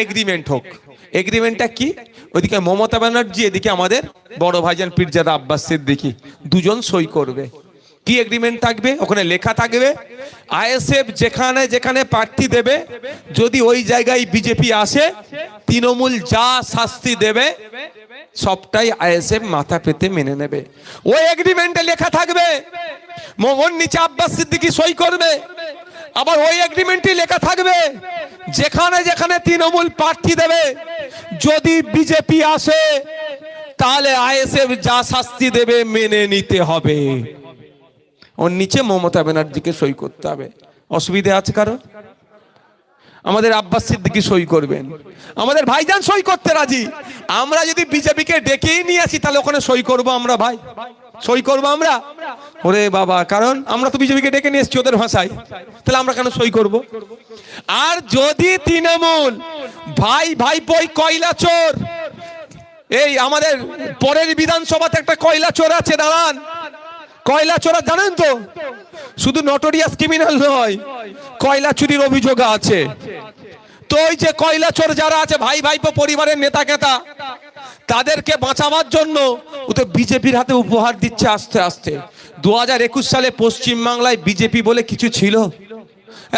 Agreement হোক। এগ্রিমেন্টটা কি? ওইদিকে মমতা ব্যানার্জি, এদিকে আমাদের বড় ভাইজান পীরজাদা আব্বাস সিদ্দিকি। দুজন সই করবে। কি এগ্রিমেন্ট থাকবে? ওখানে লেখা থাকবে, আইএসএফ যেখানে যেখানে প্রার্থী দেবে, যদি ওই জায়গায় বিজেপি আসে, তৃণমূল যা শাস্তি দেবে, সবটাই আইএসএফ মাথা পেতে মেনে নেবে। ওই এগ্রিমেন্টে লেখা থাকবে মোহন নিচে আব্বাস সিদ্দিকি সই করবে। আবার ওই এগ্রিমেন্টে লেখা থাকবে, যেখানে যেখানে তৃণমূল প্রার্থী দেবে। যদি বিজেপি আসে, তাহলে আইএসএফ যা শাস্তি দেবে মেনে নিতে হবে। ওর নিচে মমতা ব্যানার্জিকে সই করতে হবে। অসুবিধে আছে কারও? আমাদের আব্বাস সিদ্দিকি সই করবেন। আমাদের ভাইজান সই করতে রাজি। আমরা যদি বিজেপিকে ডেকেই নিয়ে আসি, তাহলে ওখানে সই করব আমরা ভাই। সই করব আমরা? ওরে বাবা, কারণ আমরা তো বিজেপিকে ডেকে নিয়ে এসেছি ওদের ভাষায়। তাহলে আমরা কেন সই করব? আর যদি তৃণমূল, ভাই ভাই বই কয়লা চোর, এই আমাদের পরের বিধানসভাতে একটা কয়লা চোর আছে, দাঁড়ান। কয়লা চোরা জানেন তো? শুধু নটোরিয়াস ক্রিমিনাল নয়, কয়লা চুরির অভিযোগ আছে। তো ওই যে কয়লা চোর যারা আছে, ভাই ভাইপো পরিবারের নেতা কেতা, তাদেরকে বাঁচাবার জন্য ও তো বিজেপির হাতে উপহার দিচ্ছে আস্তে আস্তে। দু হাজার একুশ সালে পশ্চিমবাংলায় বিজেপি বলে কিছু ছিল?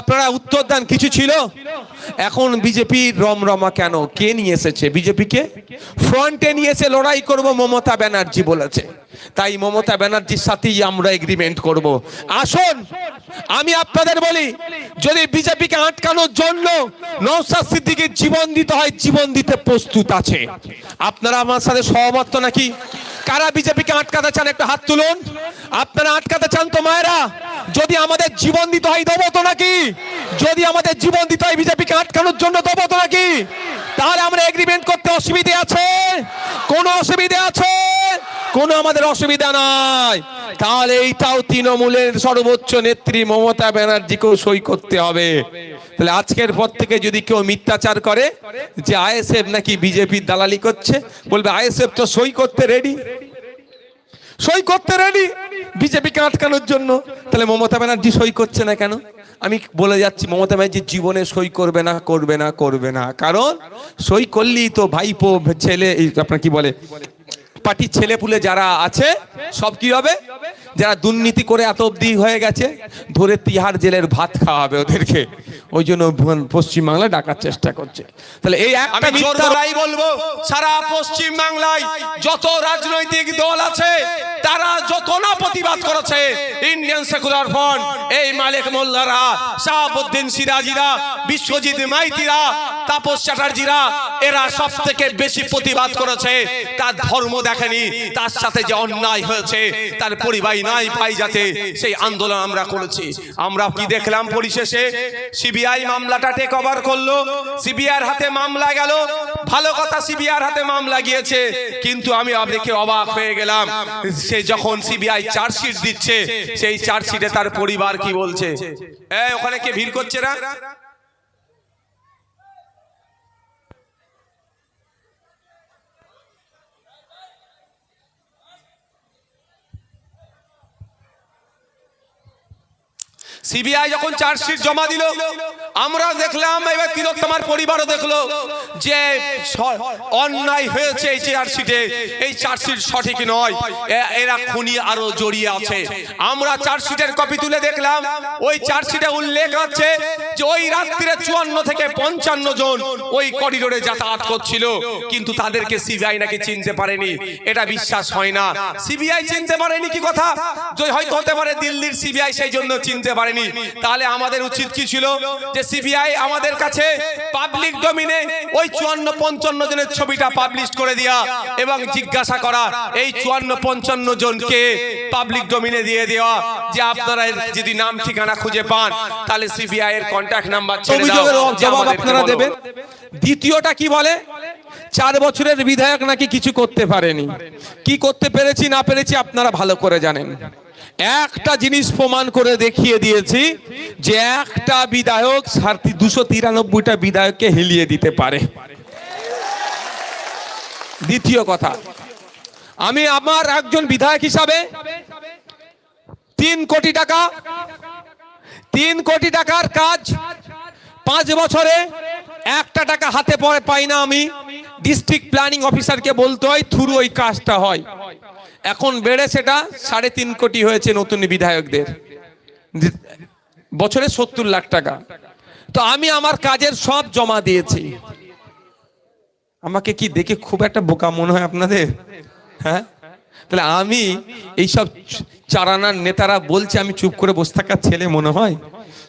আপনারা উত্তর দেন, কিছু ছিল? এখন বিজেপির রমরমা কেন? কে নিয়ে এসেছে? বিজেপিকে ফ্রন্টে নিয়ে এসে লড়াই করব মমতা ব্যানার্জি বলেছে। তাই মমতা ব্যানার্জির সাথেই আমরা এগ্রিমেন্ট করব। আসুন, আমি আপনাদের বলি, যদি বিজেপিকে আটকানোর জন্য নৌসাদ সিদ্দিকির জীবন দিতে হয়, জীবন দিতে প্রস্তুত আছে। আপনারা আমার সাথে সহমত নাকি? কারা বিজেপিকে আটকাতে চান একটু হাত তুলুন। আপনারা আটকাতে চান তো মায়েরা, যদি আমাদের জীবন দিতে হয় দেবো তো নাকি? যদি আমাদের জীবন দিতে হয় বিজেপিকে আটকানোর জন্য দেবো তো নাকি? তাহলে আমরা এগ্রিমেন্ট করতে অসুবিধে আছে? কোনো অসুবিধে আছে? কোনো আমাদের অসুবিধা নাই। তাহলে এইটাও তৃণমূলের সর্বোচ্চ নেত্রী মমতা ব্যানার্জিকেও সই করতে হবে। তাহলে আজকের পর থেকে যদি কেউ মিথ্যাচার করে, যে আইএসএফ নাকি বিজেপির দালালি করছে, বলবে আইএসএফ তো সই করতে রেডি সই করতে রেডি বিজেপিকে আটকানোর জন্য। তাহলে মমতা ব্যানার্জি সই করছে না কেন? আমি বলে যাচ্ছি, মমতা ব্যানার্জি জীবনে সই করবে না করবে না করবে না। কারণ সই করলেই তো ভাইপো, ছেলে আপনার কি বলে? পার্টির ছেলে পুলে যারা আছে সব কি হবে? যারা দুর্নীতি করে এত অবধি হয়ে গেছে ধরে তিহার জেলের ভাত খাওয়াবে ওদেরকে। ওই জন্য পশ্চিমবাংলা ডাকার চেষ্টা করছে। তাহলে এই একটা বলব সারা পশ্চিম বাংলায় যত রাজনৈতিক দল আছে তারা যত না প্রতিবাদ করেছে ইন্ডিয়ান সেকুলার ফ্রন্ট এই মালিক মোল্লারা শাহাবুদ্দিন সিরাজিরা বিশ্বজিৎ মাইতিরা তাপস চ্যাটার্জিরা এরা সব থেকে বেশি প্রতিবাদ করেছে। তার ধর্ম দেখেনি তার সাথে যে অন্যায় হয়েছে তার পরিবার নাই পাই যাতে সেই আন্দোলন আমরা করেছি। আমরা কি দেখলাম পরিশেষে? সিবিআই মামলাটা টেক ওভার করল। সিবিআইয়ের হাতে মামলা গেল। ভালো কথা, সিবিআইয়ের হাতে মামলা গিয়েছে। কিন্তু আমি দেখে অবাক হয়ে গেলাম। সে যখন সিবিআই চার্জশিট দিচ্ছে, সেই চার্জশিটে তার পরিবার কি বলছে? ওখানে কে ভিড় করছে না সিবিআই যখন চার্জশিট জমা দিল আমরা দেখলাম, এবার তিলোত্তমার পরিবারও দেখল যে অন্যায় হয়েছে এই চার্জশিটে এই চার্জশিট সঠিক নয়। এরা খুনি আরও জড়িয়ে আছে। আমরা চার্জশিটের কপি তুলে দেখলাম, ওই চার্জশিটে উল্লেখ আছে যে ওই রাত্রিরে চুয়ান্ন থেকে পঞ্চান্ন জন ওই করিডোরে যাতায়াত করছিল। কিন্তু তাদেরকে সিবিআই নাকি চিনতে পারেনি। এটা বিশ্বাস হয় না। সিবিআই চিনতে পারেনি কি কথা? হয়তো হতে পারে দিল্লির সিবিআই সেই জন্য চিনতে পারেনি। তাহলে আমাদের উচিত কি ছিল? যে সিবিআই আমাদের কাছে পাবলিক ডোমিনে ওই চুয়ান্ন পঞ্চান্ন জনের ছবিটা পাবলিশ করে দেওয়া এবং জিজ্ঞাসা করা এই চুয়ান্ন পঞ্চান্ন জনকে পাবলিক ডোমিনে দিয়ে দেওয়া যে আপনারা যদি নাম ঠিকানা খুঁজে পান তাহলে সিবিআই এর কন্ট্যাক্ট নাম্বার ছেড়ে দাও জবাব আপনারা দেবেন। দ্বিতীয়টা কি বলে? চার বছরের বিধায়ক নাকি কিছু করতে পারেনি। কি করতে পেরেছি না পেরেছি আপনারা ভালো করে জানেন। একটা জিনিস প্রমাণ করে দেখিয়ে দিয়েছি যে একটা বিধায়ক সাড়ে দুশো তিরানব্বইটা বিধায়ককে হেলিয়ে দিতে পারে। দ্বিতীয় কথা, আমি আমার একজন বিধায়ক হিসাবে তিন কোটি টাকা, তিন কোটি টাকার কাজ পাঁচ বছরে একটা টাকা হাতে পরে পাই না আমি। ডিস্ট্রিক্ট প্ল্যানিং অফিসারকে বলতে হয়, থ্রু ওই কাজটা হয়। এখন বেড়ে সেটা সাড়ে তিন কোটি হয়েছে নতুন বিধায়কদের। বছরে সত্তর লাখ টাকা। তো আমি আমার কাজের সব জমা দিয়েছি। আমাকে কি দেখে খুব একটা বোকা মনে হয় আপনাদের? হ্যাঁ? তাহলে আমি এইসব চারানার নেতারা বলছে আমি চুপ করে বসে থাকার ছেলে মনে হয়?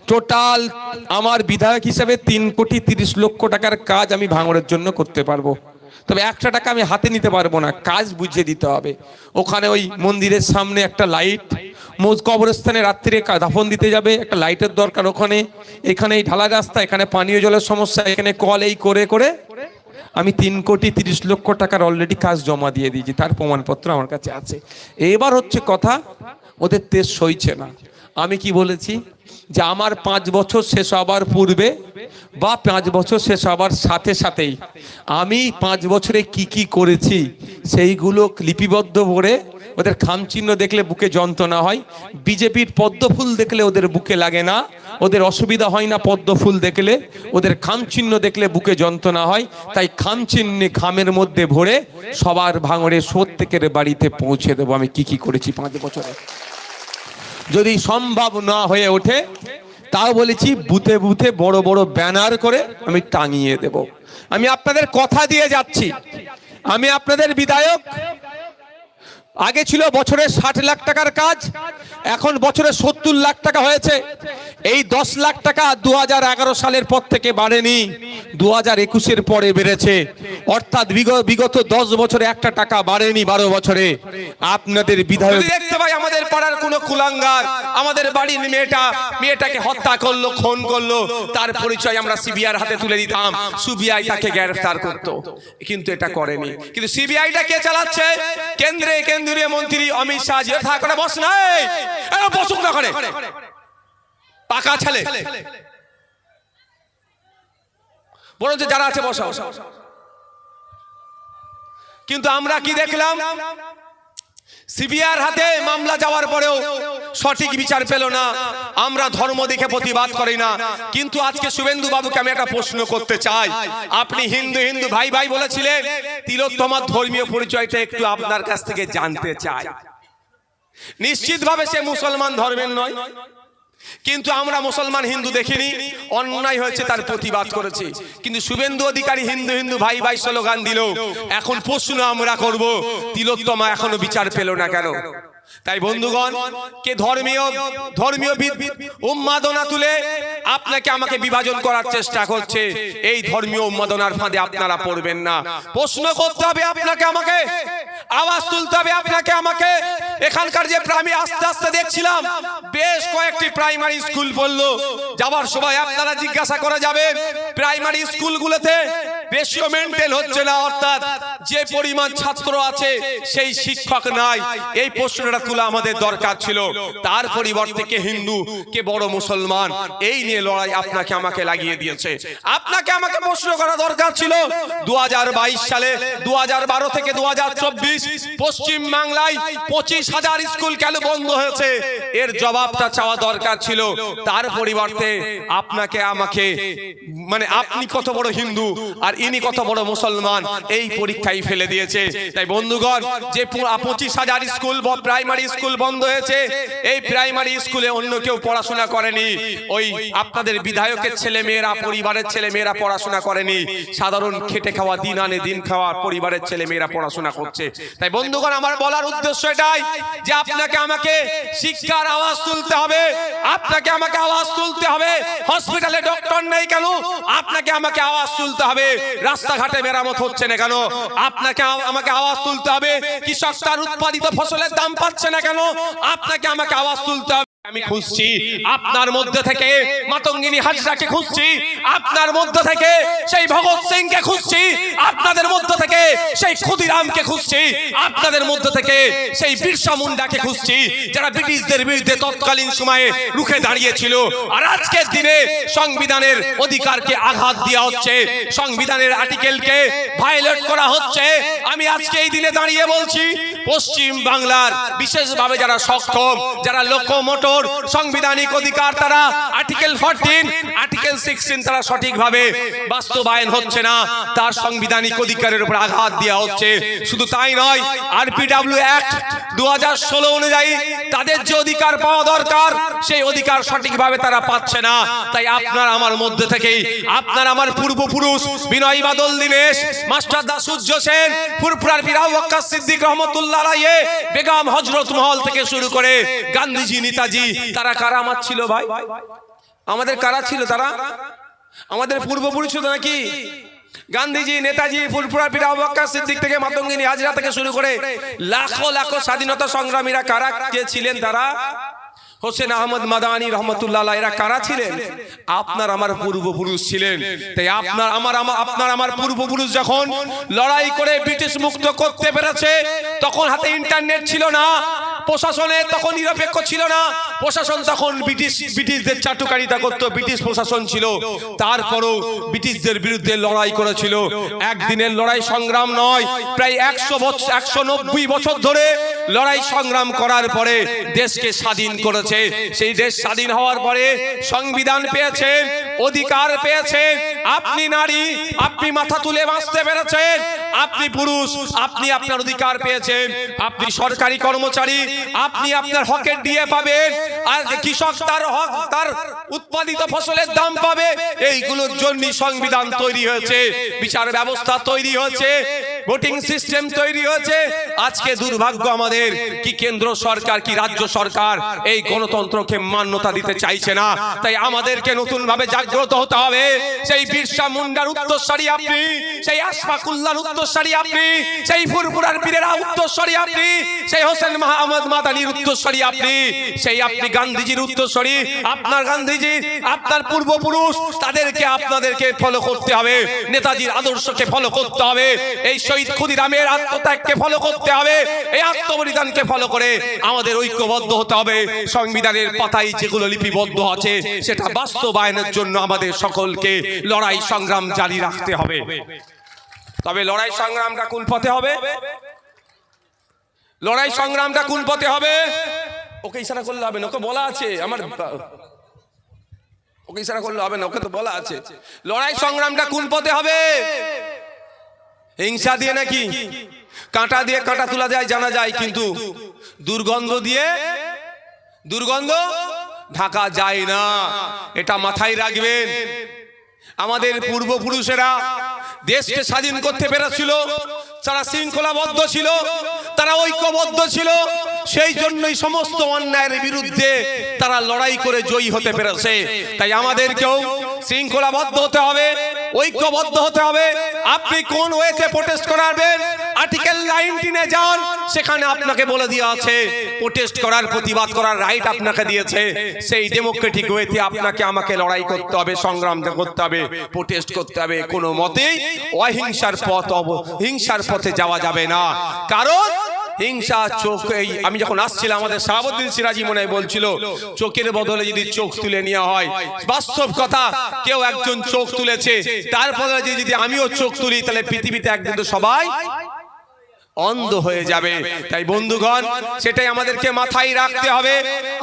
টোটাল আমার বিধায়ক হিসাবে তিন কোটি তিরিশ লক্ষ টাকার কাজ আমি ভাঙড়ের জন্য করতে পারব। তবে একটা টাকা আমি হাতে নিতে পারব না, কাজ বুঝিয়ে দিতে হবে। ওখানে ওই মন্দিরের সামনে একটা লাইট, মোজ কবরস্থানে রাত্রিরে দাফন দিতে যাবে, একটা লাইটের দরকার ওখানে। এখানে এই ঢালা রাস্তা, এখানে পানীয় জলের সমস্যা, এখানে কল এই করে করে আমি তিন কোটি তিরিশ লক্ষ টাকার অলরেডি কাজ জমা দিয়ে দিয়েছি, তার প্রমাণপত্র আমার কাছে আছে। এবার হচ্ছে কথা, ওদের তেজ সইছে না। আমি কি বলেছি? যে আমার পাঁচ বছর শেষ হবার পূর্বে বা পাঁচ বছর শেষ হবার সাথে সাথেই আমি পাঁচ বছরে কি কি করেছি সেইগুলো লিপিবদ্ধ করে ওদের খামচিহ্ন দেখলে বুকে যন্ত্রণা হয়, বিজেপির পদ্মফুল দেখলে ওদের বুকে লাগে না, ওদের অসুবিধা হয় না পদ্মফুল দেখলে, ওদের খামচিহ্ন দেখলে বুকে যন্ত্রণা হয়, তাই খামচিহ্নে খামের মধ্যে ভরে সবার ভাঙড়ে প্রত্যেকের বাড়িতে পৌঁছে দেবো আমি কি কি করেছি পাঁচ বছরে। যদি সম্ভব না হয়ে ওঠে, তাও বলেছি বুথে বুথে বড় বড় ব্যানার করে আমি টাঙিয়ে দেব। আমি আপনাদের কথা দিয়ে যাচ্ছি। আমি আপনাদের বিধায়ক। আগে ছিল বছরে ষাট লাখ টাকার কাজ, এখন বছরে সত্তর লাখ টাকা হয়েছে। এই দশ লাখ টাকা দুহাজার এগারো সালের পর থেকে বাড়েনি দু হাজার একুশের পরে বেড়েছে। অর্থাৎ বিগ- বিগত দশ বছরে একটা টাকা বাড়েনি বারো বছরে। আপনাদের বিধায়ক দেখতে পাই আমাদের পাড়ার কোনো কুলাঙ্গার, আমাদের বাড়ির মেয়েটা, মেয়েটাকে হত্যা করল, খুন করল, তার পরিচয় আমরা সিবিআই হাতে তুলে দিতাম। সিবিআই তাকে গ্রেফতার করতো। কিন্তু এটা করেনি। কিন্তু সিবিআইটা কে চালাচ্ছে? কেন্দ্রে কেন্দ্রীয় মন্ত্রী অমিত শাহ যে থাকলে বস নাই। বসুক না করে পাকা ছেলে। বরঞ্চ যারা আছে বসাও। কিন্তু আমরা কি দেখলাম? সিবিআর হাতে মামলা যাওয়ার পরেও সঠিক বিচার পেল না। আমরা ধর্ম দেখে প্রতিবাদ করি না। কিন্তু আজকে শুভেন্দু বাবুকে আমি একটা প্রশ্ন করতে চাই। আপনি হিন্দু হিন্দু ভাই ভাই বলেছিলেন তিলোত্তমার ধর্মীয় পরিচয়টা একটু আপনার কাছ থেকে জানতে চাই। নিশ্চিতভাবে সে মুসলমান ধর্মের নয়। কিন্তু আমরা মুসলমান হিন্দু দেখিনি, অন্যায় হয়েছে তার প্রতিবাদ করেছি। কিন্তু শুভেন্দু অধিকারী হিন্দু হিন্দু ভাই ভাই স্লোগান দিল, এখন প্রশ্ন আমরা করব, তিলোত্তমা এখনও বিচার পেল না কেন? তাই বন্ধুগণ, কে ধর্মীয় ধর্মীয় তুলে আপনাকে আমাকে বিভাজন করার চেষ্টা করছে, এই ধর্মীয় ফাঁদে আপনারা পড়বেন না। প্রশ্ন করতে হবে আপনাকে আমাকে, আওয়াজ তুলতে হবে আপনাকে আমাকে। এখানকার যে আমি আস্তে আস্তে দেখছিলাম, বেশ কয়েকটি প্রাইমারি স্কুল বলল যাবার সময় আপনারা জিজ্ঞাসা করা যাবে, প্রাইমারি স্কুলগুলোতে রেশিও মেনটেন হচ্ছে না, অর্থাৎ যে পরিমাণ ছাত্র আছে, সেই শিক্ষক নাই। এই প্রশ্নটা তোলা আমাদের দরকার ছিল। তার পরিবর্তে কে হিন্দু, কে বড় মুসলমান, এই নিয়ে লড়াই আপনাকে আমাকে লাগিয়ে দিয়েছে। আপনাকে আমাকে প্রশ্ন করা দরকার ছিল দু সালে দু থেকে দু হাজার চব্বিশ, পশ্চিম বাংলায় পঁচিশ হাজার স্কুল কেন বন্ধ হয়েছে? এর জবাবটা চাওয়া দরকার ছিল। তার পরিবর্তে আপনাকে আমাকে মানে আপনি কত বড় হিন্দু, আর ইনি কত বড় মুসলমান, এই পরীক্ষাই ফেলে দিয়েছে। তাই বন্ধুগণ, যে পঁচিশ হাজার স্কুল প্রাইমারি স্কুল বন্ধ হয়েছে, এই প্রাইমারি স্কুলে অন্য কেউ পড়াশোনা করেনি। ওই আপনাদের বিধায়কের ছেলে মেয়েরা, পরিবারের ছেলে মেয়েরা পড়াশোনা করেনি। সাধারণ খেটে খাওয়া, দিন আনে দিন খাওয়া পরিবারের ছেলে মেয়েরা পড়াশোনা করছে। তাই বন্ধুগণ, আমার বলার উদ্দেশ্য এটাই যে আপনাকে আমাকে শিক্ষার আওয়াজ তুলতে হবে। আপনাকে আমাকে আওয়াজ তুলতে হবে। হসপিটালে ডক্টর নেই কেন? আপনাকে আমাকে আওয়াজ তুলতে হবে। রাস্তাঘাটে মেরামত হচ্ছে না কেন? আপনাকে আমাকে আওয়াজ তুলতে হবে? কৃষক তার উৎপাদিত ফসলের দাম পাচ্ছে না কেন? আপনাকে আমাকে আওয়াজ তুলতে হবে। আমি খুঁজছি। আপনার মধ্যে থেকে মাতঙ্গিনী হাজরাকে খুঁজছি। আপনার মধ্যে থেকে সেই ভগৎ সিংকে খুঁজছি। আপনাদের মধ্যে থেকে সেই ক্ষুদিরামকে খুঁজছি। আপনাদের মধ্যে থেকে সেই বিরসা মুন্ডাকে খুঁজছি যারা ব্রিটিশদের বিরুদ্ধে তৎকালীন সময়ে রুখে দাঁড়িয়েছিল। আর আজকের দিনে সংবিধানের অধিকারকে আঘাত দেওয়া হচ্ছে। সংবিধানের আর্টিকেলকে ভায়োলেট করা হচ্ছে। আমি আজকে এই দিনে দাঁড়িয়ে বলছি পশ্চিম বাংলার বিশেষভাবে যারা সক্ষম যারা লোকোমোটর সাংবিধানিক অধিকার, তারা আর্টিকেল ফোরটিন আর্টিকেল সিক্সটিন তারা সঠিকভাবে বাস্তবায়ন হচ্ছে না। তার সাংবিধানিক অধিকারের উপর আঘাত দেওয়া হচ্ছে। শুধু তাই নয় আরপিডাব্লিউ অ্যাক্ট দু হাজার ষোলো অনুযায়ী তাদের যে অধিকার পাওয়া দরকার, সেই অধিকার সঠিকভাবে তারা পাচ্ছে না। তাই আপনার আমার মধ্যে থেকেই, আপনার আমার পূর্বপুরুষ বিনয় বাদল দীনেশ, মাস্টার দা সূর্য সেন ফুরফুরার ফিরাউ সিদ্দিক রহমতুল্লাহ আলাইহি বেগম হজরত মহল থেকে শুরু করে গান্ধীজি, নেতাজি, তারা কারা আমার ছিল ভাই? আমাদের কারা ছিল তারা? আমাদের পূর্বপুরুষ ছিল নাকি? গান্ধীজি, নেতাজি, ফুলপুরা, পিরা অবকাশ সিদ্দিক থেকে মাতঙ্গিনী হাজরা থেকে শুরু করে লাখো লাখো স্বাধীনতা সংগ্রামীরা কারা কে ছিলেন তারা? হোসেন আহমদ মাদানি রহমতুল্লাহ এরা কারা ছিলেন? আপনার আমার পূর্বপুরুষ ছিলেন। তাই আপনার আমার আপনার আমার পূর্বপুরুষ যখন লড়াই করে ব্রিটিশ মুক্ত করতে পেরেছে, তখন হাতে ইন্টারনেট ছিল না, প্রশাসনে তখন নিরপেক্ষ ছিল না, প্রশাসন তখন ব্রিটিশ ব্রিটিশদের চাটুকারিতা করতো, ব্রিটিশ প্রশাসন ছিল। তারপরও ব্রিটিশদের বিরুদ্ধে লড়াই করেছিল। একদিনের লড়াই সংগ্রাম নয়, প্রায় একশো বছর একশো নব্বই বছর ধরে লড়াই সংগ্রাম করার পরে দেশকে স্বাধীন করেছে। সেই দেশ স্বাধীন হওয়ার পরে সংবিধান পেয়েছেন অধিকার পেয়েছে। আপনি নারী, আপনি মাথা তুলে বাঁচতে পেরেছেন। আপনি পুরুষ, আপনি আপনার অধিকার পেয়েছেন। আপনি সরকারি কর্মচারী, আপনি আপনার হকের দিয়ে পাবেন। আর কৃষক, তার হক, তার উৎপাদিত ফসলের দাম পাবে। এইগুলোর জন্য সংবিধান তৈরি হয়েছে, বিচার ব্যবস্থা তৈরি হয়েছে। ভোটিং সিস্টেম তৈরি হয়েছে। আজকে দুর্ভাগ্য আমাদের কি কেন্দ্র সরকার কি রাজ্য সরকার? এই গণতন্ত্রকে মান্যতা দিতে চাইছে না। তাই আমাদেরকে নতুন ভাবে জাগ্রত হতে হবে। সেই বিরসা মুন্ডার উত্তরসারী আপনি সেই আশফাকুল্লার উত্তরসারী আপনি সেই ফুরফুরার বীরেরা উত্তরসারী আপনি সেই হোসেন মাহমদ মাদানির উত্তরসারী আপনি সেই আপনি গান্ধীজির উত্তরসারী আপনার গান্ধীজি আপনার পূর্বপুরুষ তাদেরকে আপনাদেরকে ফলো করতে হবে। নেতাজির আদর্শকে ফলো করতে হবে। এই শহীদ ক্ষুদিরামের আত্মত্যাগকে ফলো করতে হবে। এই আত্মবলিদানকে ফলো করে আমাদের ঐক্যবদ্ধ হতে হবে। সংবিধানের পাতায় যেগুলো লিপিবদ্ধ আছে, সেটা বাস্তবায়নের জন্য আমাদের সকলকে লড়াই সংগ্রাম জারি রাখতে হবে। তবে লড়াই সংগ্রামটা কোন পথে হবে? লড়াই সংগ্রামটা কোন পথে হবে? ওকে ইশারা করলে হবে না, ওকে বলা আছে। আমার ওকে ইশারা করলে হবে না, ওকে তো বলা আছে। লড়াই সংগ্রামটা কোন পথে হবে? হিংসা দিয়ে নাকি? কাঁটা দিয়ে কাঁটা তোলা যায় জানা যায় কিন্তু দুর্গন্ধ দিয়ে দুর্গন্ধ ঢাকা যায় না। এটা মাথায় রাখবেন। আমাদের পূর্বপুরুষেরা দেশকে স্বাধীন করতে পেরেছিল। তারা শৃঙ্খলাবদ্ধ ছিল। তারা ঐক্যবদ্ধ ছিল। সেই জন্যই সমস্ত অন্যায়ের বিরুদ্ধে তারা লড়াই করে জয়ী হতে পেরেছে। তাই আমাদেরকেও শৃঙ্খলাবদ্ধ হতে হবে, ঐক্যবদ্ধ হতে হবে। আপনি কোন ওয়েতে প্রোটেস্ট করাবেন? আর্টিকেল নাইনটিনে যান, সেখানে আপনাকে বলে দেওয়া আছে প্রোটেস্ট করার, প্রতিবাদ করার রাইট আপনাকে দিয়েছে। সেই ডেমোক্রেটিক ওয়েতে আপনাকে, আমাকে লড়াই করতে হবে, সংগ্রাম করতে হবে প্রোটেস্ট করতে হবে, কোনো মতেই অহিংসার পথ অব- হিংসার পথে যাওয়া যাবে না। কারণ হিংসা চোখ এই আমি যখন আসছিলাম, আমাদের শাহাবুদ্দিন সিরাজি মনে বলছিল, চোখের বদলে যদি চোখ তুলে নেওয়া হয়। বাস্তব কথা, কেউ একজন চোখ তুলেছে তারপরে যদি আমিও চোখ তুলি, তাহলে পৃথিবীতে একদিন তো সবাই অন্ধ হয়ে যাবে। তাই বন্ধুগণ, সেটাই আমাদেরকে মাথায় রাখতে হবে,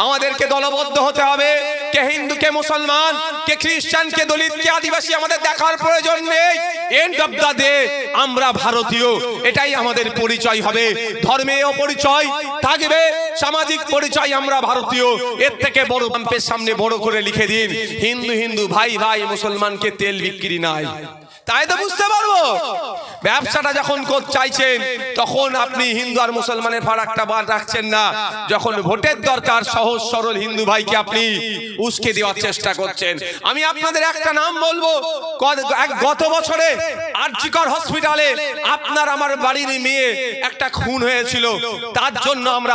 আমাদেরকে দলবদ্ধ হতে হবে। কে হিন্দু, কে মুসলমান, কে খ্রিস্টান, কে দলিত, কে আদিবাসী, আমাদের দেখার প্রয়োজন নেই। এন্ড অফ দা ডে আমরা ভারতীয়, এটাই আমাদের পরিচয় হবে। ধর্মেও পরিচয় থাকবে, সামাজিক পরিচয় আমরা ভারতীয়। এর থেকে বড় পাম্পের সামনে বড় করে লিখে দিন, হিন্দু হিন্দু, ভাই ভাই, মুসলমানকে তেল বিক্রি নাই। তাই তো বুঝতে পারব। ব্যবসাটা যখন চাইছেন, তখন আপনি হিন্দু আর মুসলমানের ফারাকটা বার রাখছেন না। যখন ভোটের দরকার, সহজ সরল হিন্দু ভাইকে আপনি উস্কে দেওয়ার চেষ্টা করছেন। আমি আপনাদের একটা নাম বলব গত বছরে আরজিকর হসপিটালে আপনার আমার বাড়ির মেয়ে একটা খুন হয়েছিল। তার জন্য আমরা